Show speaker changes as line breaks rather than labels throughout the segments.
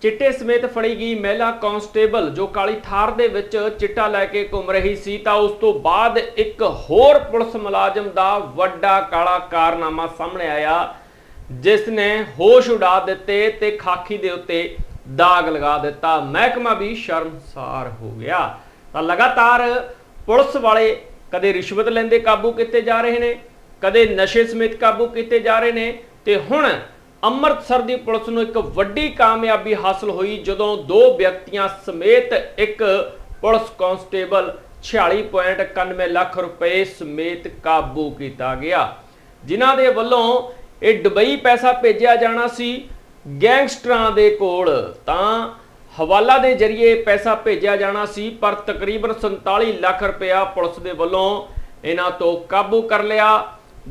ਚਿੱਟੇ ਸਮੇਤ ਫੜੀ ਗਈ ਮਹਿਲਾ ਕਾਂਸਟੇਬਲ ਜੋ ਕਾਲੀ ਥਾਰ ਦੇ ਵਿੱਚ ਚਿੱਟਾ ਲੈ ਕੇ ਘੁੰਮ ਰਹੀ ਸੀ ਤਾਂ ਉਸ ਤੋਂ ਬਾਅਦ ਇੱਕ ਹੋਰ ਪੁਲਿਸ ਮੁਲਾਜ਼ਮ ਦਾ ਵੱਡਾ ਕਾਲਾ ਕਾਰਨਾਮਾ ਸਾਹਮਣੇ ਆਇਆ, ਜਿਸ ਨੇ ਹੋਸ਼ ਉਡਾ ਦਿੱਤੇ ਤੇ ਖਾਕੀ ਦੇ ਉੱਤੇ ਦਾਗ ਲਗਾ ਦਿੱਤਾ। ਮਹਿਕਮਾ ਵੀ ਸ਼ਰਮਸਾਰ ਹੋ ਗਿਆ। ਤਾਂ ਲਗਾਤਾਰ ਪੁਲਿਸ ਵਾਲੇ ਕਦੇ ਰਿਸ਼ਵਤ ਲੈਂਦੇ ਕਾਬੂ ਕੀਤੇ ਜਾ ਰਹੇ ਨੇ, ਕਦੇ ਨਸ਼ੇ ਸਮੇਤ ਕਾਬੂ ਕੀਤੇ ਜਾ ਰਹੇ ਨੇ ਤੇ ਹੁਣ ਅੰਮ੍ਰਿਤਸਰ ਦੀ ਪੁਲਿਸ ਨੂੰ ਇੱਕ ਵੱਡੀ ਕਾਮਯਾਬੀ ਹਾਸਲ ਹੋਈ ਜਦੋਂ ਦੋ ਵਿਅਕਤੀਆਂ ਸਮੇਤ ਇੱਕ ਪੁਲਿਸ ਕਾਂਸਟੇਬਲ 46.91 ਲੱਖ ਰੁਪਏ ਸਮੇਤ ਕਾਬੂ ਕੀਤਾ ਗਿਆ, ਜਿਨ੍ਹਾਂ ਦੇ ਵੱਲੋਂ ਇਹ ਦੁਬਈ ਪੈਸਾ ਭੇਜਿਆ ਜਾਣਾ ਸੀ। ਗੈਂਗਸਟਰਾਂ ਦੇ ਕੋਲ ਤਾਂ ਹਵਾਲਾ ਦੇ ਜ਼ਰੀਏ ਪੈਸਾ ਭੇਜਿਆ ਜਾਣਾ ਸੀ, ਪਰ ਤਕਰੀਬਨ 47 ਲੱਖ ਰੁਪਇਆ ਪੁਲਿਸ ਦੇ ਵੱਲੋਂ ਇਹਨਾਂ ਤੋਂ ਕਾਬੂ ਕਰ ਲਿਆ।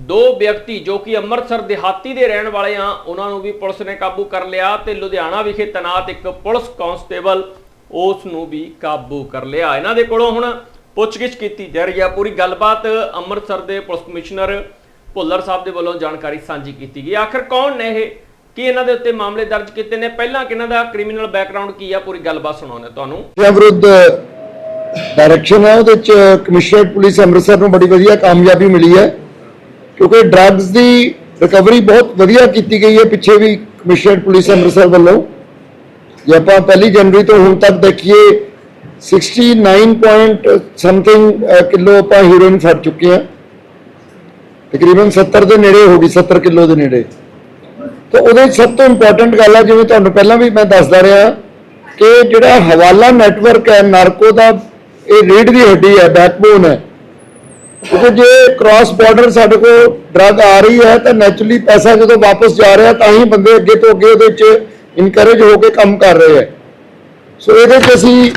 ਦੋ ਵਿਅਕਤੀ ਜੋ ਕਿ ਅੰਮ੍ਰਿਤਸਰ ਦਿਹਾਤੀ ਦੇ ਰਹਿਣ ਵਾਲੇ ਆ, ਉਹਨਾਂ ਨੂੰ ਵੀ ਪੁਲਿਸ ਨੇ ਕਾਬੂ ਕਰ ਲਿਆ ਤੇ ਲੁਧਿਆਣਾ ਵਿਖੇ ਤੈਨਾਤ ਇੱਕ ਪੁਲਿਸ ਕਾਂਸਟੇਬਲ ਉਸ ਨੂੰ ਵੀ ਕਾਬੂ ਕਰ ਲਿਆ। ਇਹਨਾਂ ਦੇ ਕੋਲੋਂ ਹੁਣ ਪੁੱਛਗਿੱਛ ਕੀਤੀ ਜਾ ਰਹੀ ਆ। ਪੂਰੀ ਗੱਲਬਾਤ ਅੰਮ੍ਰਿਤਸਰ ਦੇ ਪੁਲਿਸ ਕਮਿਸ਼ਨਰ ਭੁੱਲਰ ਸਾਹਿਬ ਦੇ ਵੱਲੋਂ ਜਾਣਕਾਰੀ ਸਾਂਝੀ ਕੀਤੀ ਗਈ। ਆਖਰ ਕੌਣ ਨੇ ਇਹ? ਕੀ ਇਹਨਾਂ ਦੇ ਉੱਤੇ ਮਾਮਲੇ ਦਰਜ ਕੀਤੇ ਨੇ? ਪਹਿਲਾਂ ਕਿਹਨਾਂ ਦਾ ਕ੍ਰਿਮੀਨਲ ਬੈਕਗ੍ਰਾਉਂਡ ਕੀ ਆ? ਪੂਰੀ ਗੱਲਬਾਤ ਸੁਣਾਉਂਦੇ ਤੁਹਾਨੂੰ।
ਦੇ ਵਿਰੁੱਧ ਡਾਇਰੈਕਸ਼ਨ ਹੈ ਉਹਦੇ ਚ ਕਮਿਸ਼ਨਰ ਪੁਲਿਸ ਅੰਮ੍ਰਿਤਸਰ ਨੂੰ ਬੜੀ ਵਧੀਆ ਕਾਮਯਾਬੀ ਮਿਲੀ ਹੈ। ਕਿਉਂਕਿ ਡਰੱਗਸ ਦੀ ਰਿਕਵਰੀ ਬਹੁਤ ਵਧੀਆ ਕੀਤੀ ਗਈ ਹੈ, ਪਿੱਛੇ ਵੀ ਕਮਿਸ਼ਨਰ ਪੁਲਿਸ ਅੰਮ੍ਰਿਤਸਰ ਵੱਲੋਂ। ਜੇ ਆਪਾਂ ਪਹਿਲੀ ਜਨਵਰੀ ਤੋਂ ਹੁਣ ਤੱਕ ਦੇਖੀਏ 69 ਪੁਆਇੰਟ ਸਮਥਿੰਗ ਕਿਲੋ ਆਪਾਂ ਹੀਰੋਇਨ ਫੜ ਚੁੱਕੇ ਹਾਂ। ਤਕਰੀਬਨ 70 ਦੇ ਨੇੜੇ ਹੋ ਗਈ 70 ਕਿਲੋ ਦੇ ਨੇੜੇ। ਤਾਂ ਉਹਦੇ 'ਚ ਸਭ ਤੋਂ ਇੰਪੋਰਟੈਂਟ ਗੱਲ ਆ, ਜਿਵੇਂ ਤੁਹਾਨੂੰ ਪਹਿਲਾਂ ਵੀ ਮੈਂ ਦੱਸਦਾ ਰਿਹਾ, ਕਿ ਜਿਹੜਾ ਹਵਾਲਾ ਨੈਟਵਰਕ ਹੈ, ਨਾਰਕੋ ਦਾ, ਇਹ ਰੀੜ ਦੀ ਹੱਡੀ ਹੈ ਬੈਕਬੋਨ ਹੈ। ਕਿਉਂਕਿ ਜੇ ਕ੍ਰਾਸ ਬਾਰਡਰ ਸਾਡੇ ਕੋਲ ਡਰਗ ਆ ਰਹੀ ਹੈ, ਤਾਂ ਨੈਚੁਰਲੀ ਪੈਸਾ ਜਦੋਂ ਵਾਪਸ ਜਾ ਰਿਹਾ, ਤਾਂ ਹੀ ਬੰਦੇ ਅੱਗੇ ਤੋਂ ਅੱਗੇ ਉਹਦੇ 'ਚ ਇਨਕਰੇਜ ਹੋ ਕੇ ਕੰਮ ਕਰ ਰਹੇ ਹੈ। ਸੋ ਇਹਦੇ 'ਚ ਅਸੀਂ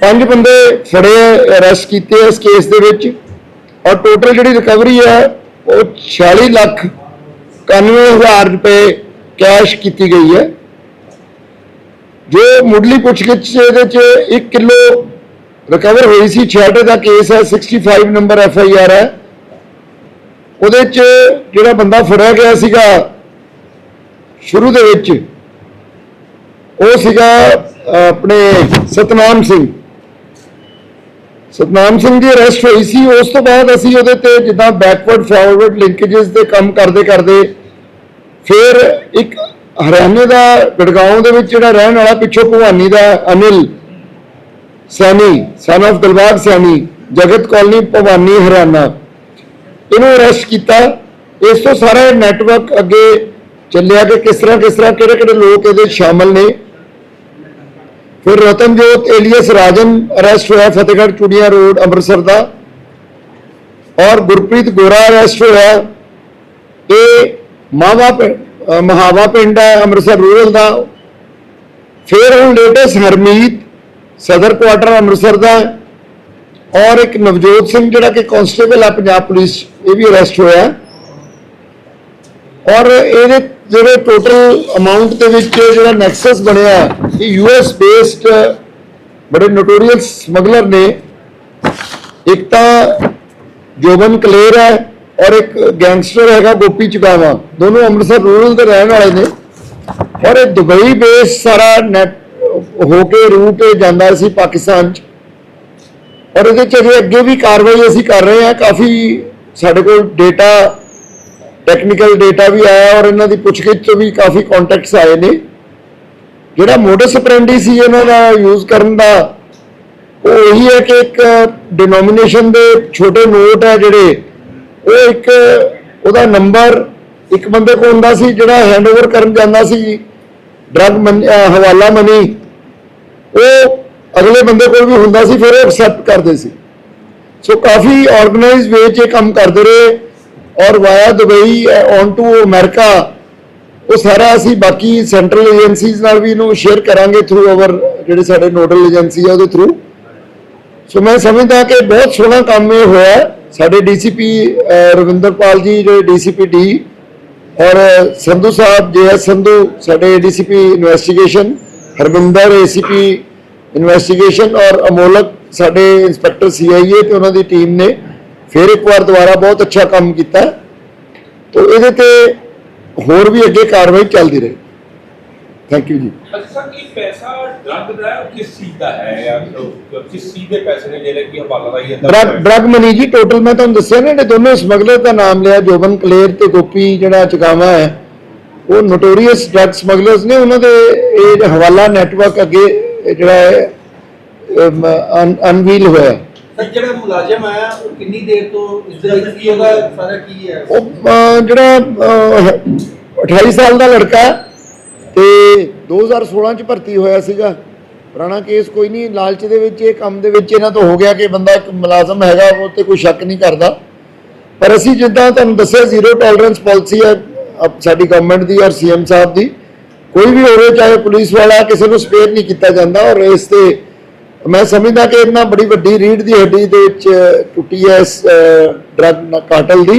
ਪੰਜ ਬੰਦੇ ਫੜੇ ਅਰੈਸਟ ਕੀਤੇ ਇਸ ਕੇਸ ਦੇ ਵਿੱਚ। ਔਰ ਟੋਟਲ ਜਿਹੜੀ ਰਿਕਵਰੀ ਹੈ, ਉਹ 46 ਲੱਖ 91000 ਰੁਪਏ ਕੈਸ਼ ਕੀਤੀ ਗਈ ਹੈ। ਜੋ ਮੁੱਢਲੀ ਪੁੱਛਗਿੱਛ 'ਚ ਇਹਦੇ 'ਚ 1 ਕਿਲੋ ਰਿਕਵਰ ਹੋਈ ਸੀ ਛੇੜੇ ਦਾ ਕੇਸ ਹੈ 65 ਨੰਬਰ ਐਫ ਆਈ ਆਰ ਹੈ। ਉਹਦੇ 'ਚ ਜਿਹੜਾ ਬੰਦਾ ਫੜਿਆ ਗਿਆ ਸੀਗਾ, ਸ਼ੁਰੂ ਦੇ ਵਿੱਚ, ਉਹ ਸੀਗਾ ਆਪਣੇ ਸਤਨਾਮ ਸਿੰਘ। ਸਤਨਾਮ ਸਿੰਘ ਦੀ ਅਰੈਸਟ ਹੋਈ ਸੀ, ਉਸ ਤੋਂ ਬਾਅਦ ਅਸੀਂ ਉਹਦੇ ਤੇ ਜਿੱਦਾਂ ਬੈਕਵਰਡ ਫਾਰਵਰਡ ਲਿੰਕੇजेस ਦੇ ਕੰਮ ਕਰਦੇ ਕਰਦੇ, ਫਿਰ ਇੱਕ ਹਰਿਆਣੇ ਦਾ ਗੜਗਾਉਂ ਦੇ ਵਿੱਚ ਜਿਹੜਾ ਰਹਿਣ ਵਾਲਾ ਪਿੱਛੋਂ ਭਵਾਨੀ ਦਾ ਅਨਿਲ ਸੈਣੀ ਸਨ of ਦਲਬਾਗ ਸੈਣੀ ਜਗਤ ਕਾਲਨੀ ਭਵਾਨੀ ਹਰਿਆਣਾ। ਇਹਨੂੰ ਅਰੈਸਟ ਕੀਤਾ। ਇਸ ਤੋਂ ਸਾਰਾ ਨੈਟਵਰਕ ਅੱਗੇ ਚੱਲਿਆ ਕਿ ਕਿਸ ਤਰ੍ਹਾਂ ਕਿਸ ਤਰ੍ਹਾਂ ਕਿਹੜੇ ਕਿਹੜੇ ਲੋਕ ਇਹਦੇ 'ਚ ਸ਼ਾਮਲ ਨੇ। ਫਿਰ ਰਤਨਜੋਤ ਏਲੀਅਸ ਰਾਜਨ ਅਰੈਸਟ ਹੋਇਆ ਫਤਿਹਗੜ੍ਹ ਚੂੜੀਆਂ ਰੋਡ, ਅੰਮ੍ਰਿਤਸਰ ਦਾ। ਔਰ ਗੁਰਪ੍ਰੀਤ ਗੋਰਾ ਅਰੈਸਟ ਹੋਇਆ। ਇਹ ਮਾਵਾ ਪਿੰ- ਮਹਾਵਾ ਪਿੰਡ ਹੈ ਅੰਮ੍ਰਿਤਸਰ ਰੂਰਲ ਦਾ। ਫਿਰ ਹੁਣ ਲੇਟੈਸਟ ਹਰਮੀਤ ਸਦਰ ਕੁਆਟਰ ਅੰਮ੍ਰਿਤਸਰ ਦਾ ਔਰ ਇੱਕ ਨਵਜੋਤ ਸਿੰਘ ਜਿਹੜਾ ਕਿ ਕਾਂਸਟੇਬਲ ਹੈ ਪੰਜਾਬ ਪੁਲਿਸ ਇਹ ਵੀ ਅਰੈਸਟ ਹੋਇਆ ਔਰ ਇਹਦੇ ਜਿਹੜੇ ਟੋਟਲ ਅਮਾਉਂਟ ਦੇ ਵਿੱਚ ਜਿਹੜਾ ਨੈਕਸਸ ਬਣਿਆ ਹੈ, ਇਹ ਯੂਐਸ ਬੇਸਡ ਬੜੇ ਨੋਟੋਰੀਅਸ ਸਮਗਲਰ ਨੇ। ਇੱਕ ਤਾਂ ਜੋਬਨ ਕਲੇਰ ਹੈ ਔਰ ਇੱਕ ਗੈਂਗਸਟਰ ਹੈਗਾ ਗੋਪੀ ਚੁਗਾਵਾ। ਦੋਨੋਂ ਅੰਮ੍ਰਿਤਸਰ ਰੂਰਲ ਦੇ ਰਹਿਣ ਵਾਲੇ ਨੇ। ਔਰ ਇਹ ਦੁਬਈ ਬੇਸ ਸਾਰਾ ਨੈਟ ਹੋ ਕੇ ਰੂਟ ਜਾਂਦਾ ਸੀ ਪਾਕਿਸਤਾਨ ਚ। ਔਰ ਇਹਦੇ ਚ ਅਜੇ ਅੱਗੇ ਵੀ ਕਾਰਵਾਈ ਅਸੀਂ ਕਰ ਰਹੇ ਹਾਂ। ਕਾਫੀ ਸਾਡੇ ਕੋਲ ਡੇਟਾ ਟੈਕਨੀਕਲ ਡੇਟਾ ਵੀ ਆਇਆ ਔਰ ਇਹਨਾਂ ਦੀ ਪੁੱਛਗਿੱਛ ਤੋਂ ਵੀ ਕਾਫੀ ਕੰਟੈਕਟਸ ਆਏ ਨੇ। ਜਿਹੜਾ ਮੋਡਸ ਆਪਰੈਂਡੀ ਸੀ ਇਹਨਾਂ ਦਾ ਯੂਜ਼ ਕਰਨ ਦਾ, ਉਹ ਇਹੀ ਹੈ ਕਿ ਇੱਕ ਡਿਨੋਮੀਨੇਸ਼ਨ ਦੇ ਛੋਟੇ ਨੋਟ ਹੈ ਜਿਹੜੇ, ਉਹ ਇੱਕ ਉਹਦਾ ਨੰਬਰ ਇੱਕ ਬੰਦੇ ਕੋਲ ਹੁੰਦਾ ਸੀ ਜਿਹੜਾ ਹੈਂਡਓਵਰ ਕਰਨ ਜਾਂਦਾ ਸੀ। ਡਰਗ ਹਵਾਲਾ ਮਨੀ ਉਹ ਅਗਲੇ ਬੰਦੇ ਕੋਲ ਵੀ ਹੁੰਦਾ ਸੀ, ਫਿਰ ਉਹ ਐਕਸੈਪਟ ਕਰਦੇ ਸੀ ਸੋ ਕਾਫੀ ਆਰਗੇਨਾਈਜ਼ ਵੇ 'ਚ ਇਹ ਕੰਮ ਕਰਦੇ ਰਹੇ ਔਰ ਵਾਇਆ ਦੁਬਈ ਔਨ ਟੂ ਅਮਰੀਕਾ, ਉਹ ਸਾਰਾ ਅਸੀਂ ਬਾਕੀ ਸੈਂਟਰਲ ਏਜੰਸੀਜ਼ ਨਾਲ ਵੀ ਇਹਨੂੰ ਸ਼ੇਅਰ ਕਰਾਂਗੇ ਥਰੂ ਆਵਰ ਜਿਹੜੇ ਸਾਡੇ ਨੋਡਲ ਏਜੰਸੀ ਆ ਉਹਦੇ ਥਰੂ ਸੋ ਮੈਂ ਸਮਝਦਾ ਕਿ ਬਹੁਤ ਸੋਹਣਾ ਕੰਮ ਇਹ ਹੋਇਆ ਹੈ। ਸਾਡੇ ਡੀਸੀਪੀ ਰਵਿੰਦਰਪਾਲ ਜੀ, ਜਿਹੜੇ ਡੀਸੀਪੀ ਡੀ ਔਰ, ਸੰਧੂ ਸਾਹਿਬ ਜੇ ਐਸ ਸੰਧੂ, ਸਾਡੇ DCP investigation Harvinder ACP investigation ਔਰ ਅਮੋਲਕ ਸਾਡੇ ਇੰਸਪੈਕਟਰ ਸੀਆਈਏ ਤੇ ਉਹਨਾਂ ਦੀ ਟੀਮ ਨੇ ਫਿਰ ਇੱਕ ਵਾਰ ਦੁਬਾਰਾ ਬਹੁਤ ਅੱਛਾ ਕੰਮ ਕੀਤਾ। ਤੋ ਇਹਦੇ ਤੇ ਹੋਰ ਵੀ ਅੱਗੇ ਕਾਰਵਾਈ ਚੱਲਦੀ ਰਹੇ। ਥੈਂਕ ਯੂ ਜੀ।
ਅੱਛਾ ਇਹ ਪੈਸਾ ਡਰਗ ਦਾ ਕਿਸ ਚੀਜ਼ ਦਾ ਹੈ ਕਿਸ ਚੀਜ਼ ਦੇ ਪੈਸੇ ਨੇ ਜਿਹੜੇ ਕਿ ਹਵਾਲਾ ਦਾ ਹੀ
ਡਰਗ ਡਰਗ ਮਨੀ ਜੀ ਟੋਟਲ ਮੈਂ ਤੁਹਾਨੂੰ ਦੱਸਿਆ ਨਾ ਜਿਹੜੇ ਦੋਨੋਂ ਸਮਗਲਰ ਦਾ ਨਾਮ ਲਿਆ ਜੋਬਨ ਕਲੇਰ ਤੇ ਗੋਪੀ ਜਿਹੜਾ ਚਕਾਵਾ ਹੈ। ਉਹ ਨੋਟੋਰੀਅਸ ਡਰਗ ਸਮਗਲਰਸ ਨੇ ਉਹਨਾਂ ਦੇ ਇਹ ਹਵਾਲਾ ਨੈਟਵਰਕ ਅੱਗੇ ਜਿਹੜਾ ਹੈ ਅਨਵੀਲ ਹੋਇਆ।
ਜਿਹੜਾ ਮੁਲਾਜ਼ਮ ਆਇਆ ਉਹ ਕਿੰਨੀ ਦੇਰ ਤੋਂ ਇਸ ਦੇ ਵਿੱਚ ਕੀ ਉਹਦਾ ਸਾਰਾ ਕੀ ਹੈ?
ਉਹ ਜਿਹੜਾ ਅਹ, 28 ਸਾਲ ਦਾ ਲੜਕਾ ਤੇ 2016 ਚ ਭਰਤੀ ਹੋਇਆ ਸੀਗਾ। ਪੁਰਾਣਾ ਕੇਸ ਕੋਈ ਨਹੀਂ ਲਾਲਚ ਦੇ ਵਿੱਚ ਇਹ ਕੰਮ ਦੇ ਵਿੱਚ ਇਹਨਾਂ ਤੋਂ ਹੋ ਗਿਆ ਕਿ ਬੰਦਾ ਇੱਕ ਮੁਲਾਜ਼ਮ ਹੈਗਾ ਉਹ ਤੇ ਕੋਈ ਸ਼ੱਕ ਨਹੀਂ ਕਰਦਾ। ਪਰ ਅਸੀਂ ਜਿੱਦਾਂ ਤੁਹਾਨੂੰ ਦੱਸਿਆ ਜ਼ੀਰੋ ਟੋਲਰੈਂਸ ਪਾਲਿਸੀ ਹੈ ਸਾਡੀ ਗਵਰਨਮੈਂਟ ਦੀ ਔਰ ਸੀਐਮ ਸਾਹਿਬ ਦੀ ਕੋਈ ਵੀ ਹੋਵੇ ਚਾਹੇ ਪੁਲਿਸ ਵਾਲਾ ਕਿਸੇ ਨੂੰ ਸਪੇਅਰ ਨਹੀਂ ਕੀਤਾ ਜਾਂਦਾ ਔਰ ਇਸ ਤੇ ਮੈਂ ਸਮਝਦਾ ਕਿ ਇਹਨਾਂ ਬੜੀ ਵੱਡੀ ਰੀੜ ਦੀ ਹੱਡੀ ਦੇ ਵਿੱਚ ਟੁੱਟੀ ਹੈ ਇਸ ਡਰਗ ਕਾਟਲ ਦੀ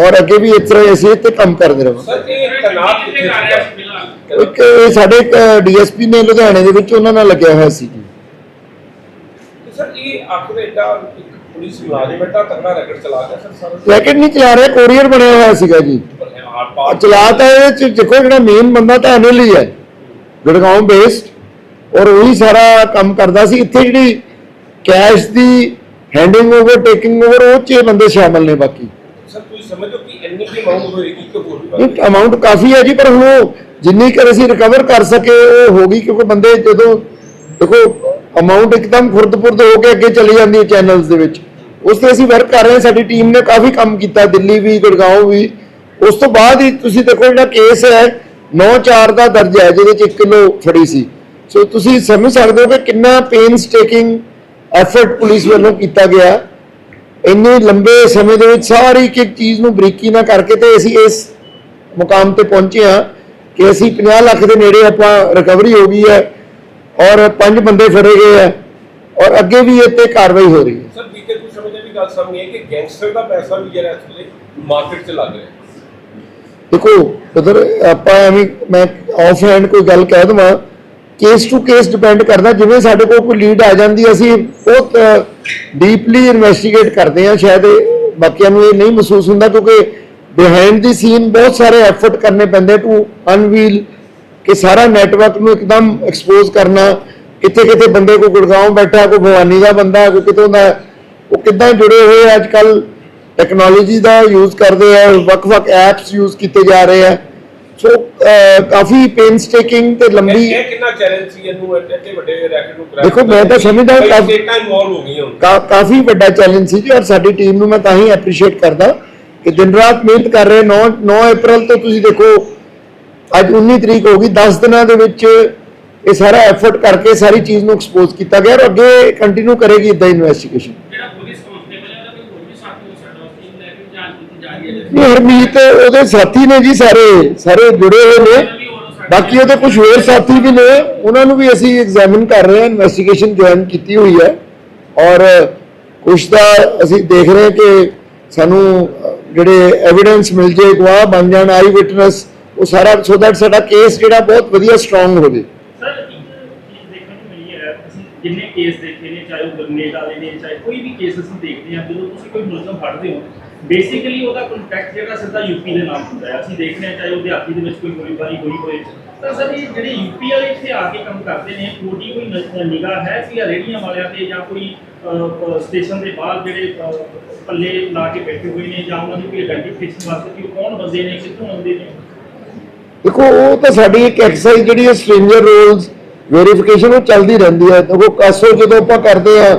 ਔਰ ਅੱਗੇ ਵੀ ਇਸ ਤਰ੍ਹਾਂ ਅਸੀਂ ਇੱਥੇ ਕੰਮ ਕਰਦੇ ਰਹਾਂਗੇ। ਇੱਕ ਸਾਡੇ ਇੱਕ ਡੀਐਸਪੀ ਨੇ ਲੁਧਿਆਣੇ ਦੇ ਵਿੱਚ ਉਹਨਾਂ ਨਾਲ ਲੱਗਿਆ ਹੋਇਆ ਸੀ।
ਸਰ ਇਹ ਆਖਰ ਇੱਕ ਪੁਲਿਸ ਮੁਲਾਜ਼ਮ ਏਡਾ ਤਗੜਾ ਰੈਕਟ ਚਲਾ ਗਿਆ ਸਰ ਸਾਰਾ।
ਰੈਕਟ ਨਹੀਂ ਚਲਾ ਰਿਹਾ ਕੋਰੀਅਰ ਬਣਿਆ ਹੋਇਆ ਸੀਗਾ ਜੀ। ਚਲਾ ਤਾਂ ਇਹ ਦੇਖੋ ਜਿਹੜਾ ਮੇਨ ਬੰਦਾ ਤਾਂ ਅਨਿਲ ਹੀ ਹੈ। ਗੁੜਗਾਉਂ ਬੇਸਡ ਔਰ ਉਹੀ ਸਾਰਾ ਕੰਮ ਕਰਦਾ ਸੀ। ਇੱਥੇ ਜਿਹੜੀ ਕੈਸ਼ ਦੀ ਹੈਂਡਿੰਗ ਓਵਰ ਟੇਕਿੰਗ ਓਵਰ ਉਹ ਚ ਬੰਦੇ ਸ਼ਾਮਲ ਨੇ ਬਾਕੀ।
ਸਰ ਤੁਸੀਂ ਸਮਝੋ ਕਿ ਇੰਨੀ ਕੀ ਅਮਾਉਂਟ ਹੋਏਗੀ ਕਿ ਹੋਰ ਵੀ ਵੱਧ
ਇਹ ਅਮਾਉਂਟ ਕਾਫੀ ਹੈ ਜੀ ਪਰ ਹੁਣ ਉਹ ਜਿੰਨੀ ਕਰ ਅਸੀਂ ਰਿਕਵਰ ਕਰ ਸਕੇ ਉਹ ਹੋ ਗਈ ਕਿਉਂਕਿ ਬੰਦੇ ਜਦੋਂ ਦੇਖੋ ਅਮਾਉਂਟ ਇੱਕਦਮ ਖੁਰਦ-ਪੁਰਦ ਹੋ ਕੇ ਅੱਗੇ ਚਲੀ ਜਾਂਦੀ ਹੈ ਚੈਨਲਸ ਦੇ ਵਿੱਚ। ਉਸ ਤੇ ਅਸੀਂ ਵਰਕ ਕਰ ਰਹੇ ਹਾਂ। ਸਾਡੀ ਟੀਮ ਨੇ ਕਾਫੀ ਕੰਮ ਕੀਤਾ। ਦਿੱਲੀ ਵੀ ਗੁੜਗਾਉਂ ਵੀ। ਉਸ ਤੋਂ ਬਾਅਦ ਹੀ ਤੁਸੀਂ ਦੇਖੋ ਜਿਹੜਾ ਕੇਸ ਹੈ 9-4 ਦਾ ਦਰਜ ਹੈ, ਜਿਹਦੇ ਚ 1 ਕਿਲੋ ਫੜੀ ਸੀ। ਸੋ ਤੁਸੀਂ ਸਮਝ ਸਕਦੇ ਹੋ ਕਿ ਕਿੰਨਾ ਪੇਨਸ ਟੇਕਿੰਗ ਐਫਰਟ ਪੁਲਿਸ ਵੱਲੋਂ ਕੀਤਾ ਗਿਆ। ਇੰਨੇ ਲੰਬੇ ਸਮੇਂ ਦੇ ਵਿੱਚ ਸਾਰੀ ਇੱਕ ਚੀਜ਼ ਨੂੰ ਬਰੀਕੀ ਨਾਲ ਕਰਕੇ ਤੇ ਅਸੀਂ ਇਸ ਮੁਕਾਮ ਤੇ ਪਹੁੰਚੇ ਹਾਂ ਕਿ ਅਸੀਂ 50 ਲੱਖ ਦੇ ਨੇੜੇ ਆਪਾਂ ਰਿਕਵਰੀ ਹੋ ਗਈ ਹੈ ਔਰ ਪੰਜ ਬੰਦੇ ਫੜੇ ਗਏ ਹੈ ਔਰ ਅੱਗੇ ਵੀ ਇਹ ਤੇ ਕਾਰਵਾਈ ਹੋ ਰਹੀ ਹੈ।
ਸਰ, ਬੀਤੇ ਕੁਝ ਸਮੇਂ ਦੀ ਵੀ ਗੱਲ ਸਾਹਮਣੇ ਹੈ ਕਿ ਗੈਂਗਸਟਰ ਦਾ ਪੈਸਾ ਵੀ ਜਿਹੜਾ ਇਸ ਵੇਲੇ ਮਾਰਕੀਟ 'ਚ ਲੱਗ ਰਿਹਾ ਹੈ।
ਦੇਖੋ ਉਧਰ ਆਪਾਂ ਐਵੇਂ, ਮੈਂ ਆਫ ਹੈਂਡ ਕੋਈ ਗੱਲ ਕਹਿ ਦਵਾਂ ਕੇਸ ਟੂ ਕੇਸ ਡਿਪੈਂਡ ਕਰਦਾ, ਜਿਵੇਂ ਸਾਡੇ ਕੋਲ ਕੋਈ ਲੀਡ ਆ ਜਾਂਦੀ, ਅਸੀਂ ਬਹੁਤ ਡੀਪਲੀ ਇਨਵੈਸਟੀਗੇਟ ਕਰਦੇ ਹਾਂ, ਸ਼ਾਇਦ ਬਾਕੀਆਂ ਨੂੰ ਇਹ ਨਹੀਂ ਮਹਿਸੂਸ ਹੁੰਦਾ, ਕਿਉਂਕਿ ਬਿਹਾਈਂਡ ਦੀ ਸੀਨ ਬਹੁਤ ਸਾਰੇ ਐਫਰਟ ਕਰਨੇ ਪੈਂਦੇ ਟੂ ਅਨਵੀਲ ਕਿ ਸਾਰਾ ਨੈਟਵਰਕ ਨੂੰ ਇੱਕਦਮ ਐਕਸਪੋਜ਼ ਕਰਨਾ, ਕਿੱਥੇ ਕਿੱਥੇ ਬੰਦੇ ਕੋ ਗੁੜਗਾਉਂ ਬੈਠਾ, ਕੋਈ ਭਵਾਨੀ ਦਾ ਬੰਦਾ, ਕੋਈ ਕਿਤੋਂ ਦਾ ਉਹ ਕਿੱਦਾਂ ਜੁੜੇ ਹੋਏ ਅੱਜ ਕੱਲ੍ਹ ਟੈਕਨੋਲੋਜੀ ਦਾ ਯੂਜ਼ ਕਰਦੇ ਆ ਵੱਖ-ਵੱਖ ਐਪਸ ਯੂਜ਼ ਕੀਤੇ ਜਾ ਰਹੇ ਆ। ਸੋ ਕਾਫੀ ਪੇਨਸਟੇਕਿੰਗ ਤੇ ਲੰਬੀ
ਇਹ ਕਿੰਨਾ ਚੈਲੰਜ ਸੀ ਇਹਨੂੰ? ਇੱਥੇ ਵੱਡੇ ਰੈਕਟ ਨੂੰ crack
ਦੇਖੋ, ਮੈਂ ਤਾਂ ਸਮਝਦਾ
ਸਟੇਟਾਂ ਇਨਵੋਲਵ ਹੋ ਗਈਆਂ
ਕਾਫੀ ਵੱਡਾ ਚੈਲੰਜ ਸੀ ਜੀ ਔਰ ਸਾਡੀ ਟੀਮ ਨੂੰ ਮੈਂ ਤਾਂ ਹੀ ਐਪਰੀਸ਼ੀਏਟ ਕਰਦਾ ਕਿ ਦਿਨ ਰਾਤ ਮਿਹਨਤ ਕਰ ਰਹੇ 9 9 ਅਪ੍ਰੈਲ ਤੋਂ ਤੁਸੀਂ ਦੇਖੋ ਅੱਜ 19 ਤਰੀਕ ਹੋ ਗਈ 10 ਦਿਨਾਂ ਦੇ ਵਿੱਚ ਇਹ ਸਾਰਾ ਐਫਰਟ ਕਰਕੇ ਸਾਰੀ ਚੀਜ਼ ਨੂੰ ਐਕਸਪੋਜ਼ ਕੀਤਾ ਗਿਆ ਔਰ ਅੱਗੇ ਕੰਟੀਨਿਊ ਕਰੇਗੀ ਇਦਾਂ ਇਨਵੈਸਟੀਗੇਸ਼ਨ
ਜਿਹੜਾ ਪੁਲਿਸ ਕਾਂਸਟੇਬਲ ਹੈ ਉਹਦਾ ਕੋਈ ਹੋਰ ਵੀ ਸਾਥੀ ਹੋ ਸਕਦਾ ਉਸ ਟੀਮ ਲੈ ਕੇ ਜਾਂਚ ਕੀਤੀ ਜਾ ਰਹੀ ਹੈ
ਨਹੀਂ, ਹਰਮੀਤ, ਉਹਦੇ ਸਾਥੀ ਨੇ ਜੀ ਸਾਰੇ ਸਾਰੇ ਜੁੜੇ ਹੋਏ ਨੇ। ਬਾਕੀ ਉਹਦੇ ਕੁਝ ਹੋਰ ਸਾਥੀ ਵੀ ਨੇ, ਉਹਨਾਂ ਨੂੰ ਵੀ ਅਸੀਂ ਐਗਜ਼ਾਮਿਨ ਕਰ ਰਹੇ ਹਾਂ ਇਨਵੈਸਟੀਗੇਸ਼ਨ ਜੁਆਇਨ ਕੀਤੀ ਹੋਈ ਹੈ। ਔਰ ਕੁਝ ਦਾ ਅਸੀਂ ਦੇਖ ਰਹੇ ਕਿ ਸਾਨੂੰ ਜਿਹੜੇ ਐਵੀਡੈਂਸ ਮਿਲ ਜੇ ਗਵਾਹ ਬਣ ਜਾਣ ਆਈ ਵਿਟਨੈਸ ਉਹ ਸਾਰਾ ਸੋ ਦੈਟ ਸਾਡਾ ਕੇਸ ਜਿਹੜਾ ਬਹੁਤ ਵਧੀਆ ਸਟਰੋਂਗ ਹੋਵੇ।
ਸਰ ਦੇਖਣ ਨੂੰ ਮਿਲੀ ਹੈ, ਅਸੀਂ ਜਿੰਨੇ ਕੇਸ ਦੇਖੇ ਨੇ, ਚਾਹੇ ਉਹ ਗ੍ਰਨੇਡ ਵਾਲੇ ਨੇ, ਚਾਹੇ ਕੋਈ ਵੀ ਕੇਸ ਅਸੀਂ ਦੇਖਦੇ ਹਾਂ, ਜਦੋਂ ਤੁਸੀਂ ਕੋਈ ਮੁਲਜ਼ਮ ਫੜਦੇ ਹੋ ਬੇਸਿਕਲੀ ਉਹਦਾ ਕੰਟੈਕਟ ਜਿਹੜਾ ਸਿੱਧਾ ਯੂਪੀ ਦੇ ਨਾਲ ਹੁੰਦਾ ਹੈ। ਅਸੀਂ ਦੇਖਦੇ ਹਾਂ ਚਾਹੇ ਉਹਦੇ ਆਪੀ ਦੇ ਵਿੱਚ ਕੋਈ ਗੋਲੀਬਾਰੀ ਹੋਈ ਹੋਏ ਤਾਂ ਸਰ ਇਹ ਜਿਹੜੇ ਯੂਪੀ ਵਾਲੇ ਇੱਥੇ ਆ ਕੇ ਕੰਮ ਕਰਦੇ ਨੇ ਤੁਹਾਡੀ ਕੋਈ ਨਿਗਾਹ ਹੈ ਕਿ ਰੇੜੀਆਂ ਵਾਲਿਆਂ ਤੇ ਜਾਂ ਕੋਈ ਸਟੇਸ਼ਨ ਦੇ ਬਾਹਰ ਜਿਹੜੇ ਪੱਲੇ ਲਾ ਕੇ ਬੈਠੇ ਹੋਏ ਨੇ ਜਾਂ ਉਹਨਾਂ ਦੀ ਕੋਈ ਆਇਡੈਂਟੀਫਿਕੇਸ਼ਨ ਵਾਸਤੇ ਕਿ ਕੌਣ ਬੰਦੇ ਨੇ, ਕਿੱਥੋਂ ਆਉਂਦੇ ਨੇ?
ਦੇਖੋ, ਉਹ ਤਾਂ ਸਾਡੀ ਇੱਕ ਐਕਸਰਸਾਈਜ਼ ਜਿਹੜੀ ਹੈ ਸਟ੍ਰੇਂਜਰ ਰੋਲਸ ਵੈਰੀਫਿਕੇਸ਼ਨ ਉਹ ਚੱਲਦੀ ਰਹਿੰਦੀ ਹੈ। ਦੇਖੋ, ਕਾਸੋ ਜਦੋਂ ਆਪਾਂ ਕਰਦੇ ਆ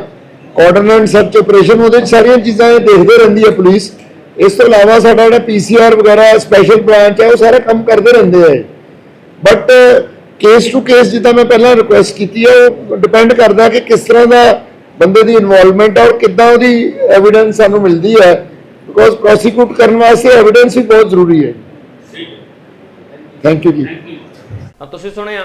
ਕੋਆਰਡੀਨੇਟ ਸਰਚ ਆਪਰੇਸ਼ਨ ਉਹਦੇ 'ਚ ਸਾਰੀਆਂ ਚੀਜ਼ਾਂ ਇਹ ਦੇਖਦੇ ਰਹਿੰਦੀ ਹੈ ਪੁਲਿਸ। ਇਸ ਤੋਂ ਇਲਾਵਾ ਸਾਡਾ ਜਿਹੜਾ ਪੀਸੀਆਰ ਵਗੈਰਾ ਸਪੈਸ਼ਲ ਬ੍ਰਾਂਚ ਹੈ ਉਹ ਸਾਰੇ ਕੰਮ ਕਰਦੇ ਰਹਿੰਦੇ ਆ ਬਟ ਕੇਸ ਟੂ ਕੇਸ ਜਿੱਦਾਂ ਮੈਂ ਪਹਿਲਾਂ ਰਿਕੁਐਸਟ ਕੀਤੀ ਹੈ ਉਹ ਡਿਪੈਂਡ ਕਰਦਾ ਕਿ ਕਿਸ ਤਰ੍ਹਾਂ ਦਾ ਬੰਦੇ ਦੀ ਇਨਵੋਲਵਮੈਂਟ ਹੈ ਔਰ ਕਿੱਦਾਂ ਉਹਦੀ ਐਵੀਡੈਂਸ ਸਾਨੂੰ ਮਿਲਦੀ ਹੈ। ਬਿਕੋਜ਼ ਪ੍ਰੋਸੀਕਿਊਟ ਕਰਨ ਵਾਸਤੇ ਐਵੀਡੈਂਸ ਵੀ ਬਹੁਤ ਜ਼ਰੂਰੀ ਹੈ। ਥੈਂਕ ਯੂ ਜੀ।
ਤੁਸੀਂ ਸੁਣਿਆ।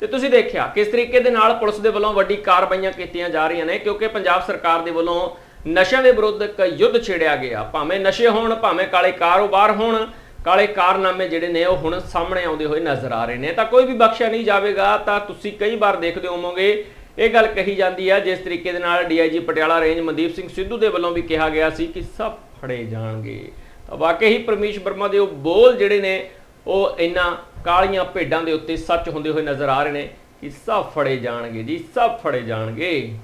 ਤੇ ਤੁਸੀਂ ਦੇਖਿਆ ਕਿਸ ਤਰੀਕੇ ਦੇ ਨਾਲ ਪੁਲਿਸ ਦੇ ਵੱਲੋਂ ਵੱਡੀ ਕਾਰਵਾਈਆਂ ਕੀਤੀਆਂ ਜਾ ਰਹੀਆਂ ਨੇ, ਕਿਉਂਕਿ ਪੰਜਾਬ ਸਰਕਾਰ ਦੇ ਵੱਲੋਂ ਨਸ਼ਿਆਂ ਦੇ ਵਿਰੁੱਧ ਇੱਕ ਯੁੱਧ ਛੇੜਿਆ ਗਿਆ। ਭਾਵੇਂ ਨਸ਼ੇ ਹੋਣ, ਭਾਵੇਂ ਕਾਲੇ ਕਾਰੋਬਾਰ ਹੋਣ, ਕਾਲੇ ਕਾਰਨਾਮੇ ਜਿਹੜੇ ਨੇ ਉਹ ਹੁਣ ਸਾਹਮਣੇ ਆਉਂਦੇ ਹੋਏ ਨਜ਼ਰ ਆ ਰਹੇ ਨੇ। ਤਾਂ ਕੋਈ ਵੀ ਬਖਸ਼ਿਆ ਨਹੀਂ ਜਾਵੇਗਾ, ਤਾਂ ਤੁਸੀਂ ਕਈ ਵਾਰ ਦੇਖਦੇ ਹੋਵੋਗੇ, ਇਹ ਗੱਲ ਕਹੀ ਜਾਂਦੀ ਹੈ ਜਿਸ ਤਰੀਕੇ ਦੇ ਨਾਲ ਡੀਆਈਜੀ ਪਟਿਆਲਾ ਰੇਂਜ ਮਨਦੀਪ ਸਿੰਘ ਸਿੱਧੂ ਦੇ ਵੱਲੋਂ ਵੀ ਕਿਹਾ ਗਿਆ ਸੀ ਕਿ ਸਭ ਫੜੇ ਜਾਣਗੇ। ਤਾਂ ਵਾਕਈ ਹੀ ਪਰਮੇਸ਼ ਵਰਮਾ ਦੇ ਉਹ ਬੋਲ ਜਿਹੜੇ ਨੇ, ਉਹ ਇੰਨਾ ਕਾਲੀਆਂ ਭੇਡਾਂ ਦੇ ਉੱਤੇ ਸੱਚ ਹੁੰਦੇ ਹੋਏ ਨਜ਼ਰ ਆ ਰਹੇ ਨੇ ਕਿ ਸਭ ਫੜੇ ਜਾਣਗੇ ਜੀ, ਸਭ ਫੜੇ ਜਾਣਗੇ।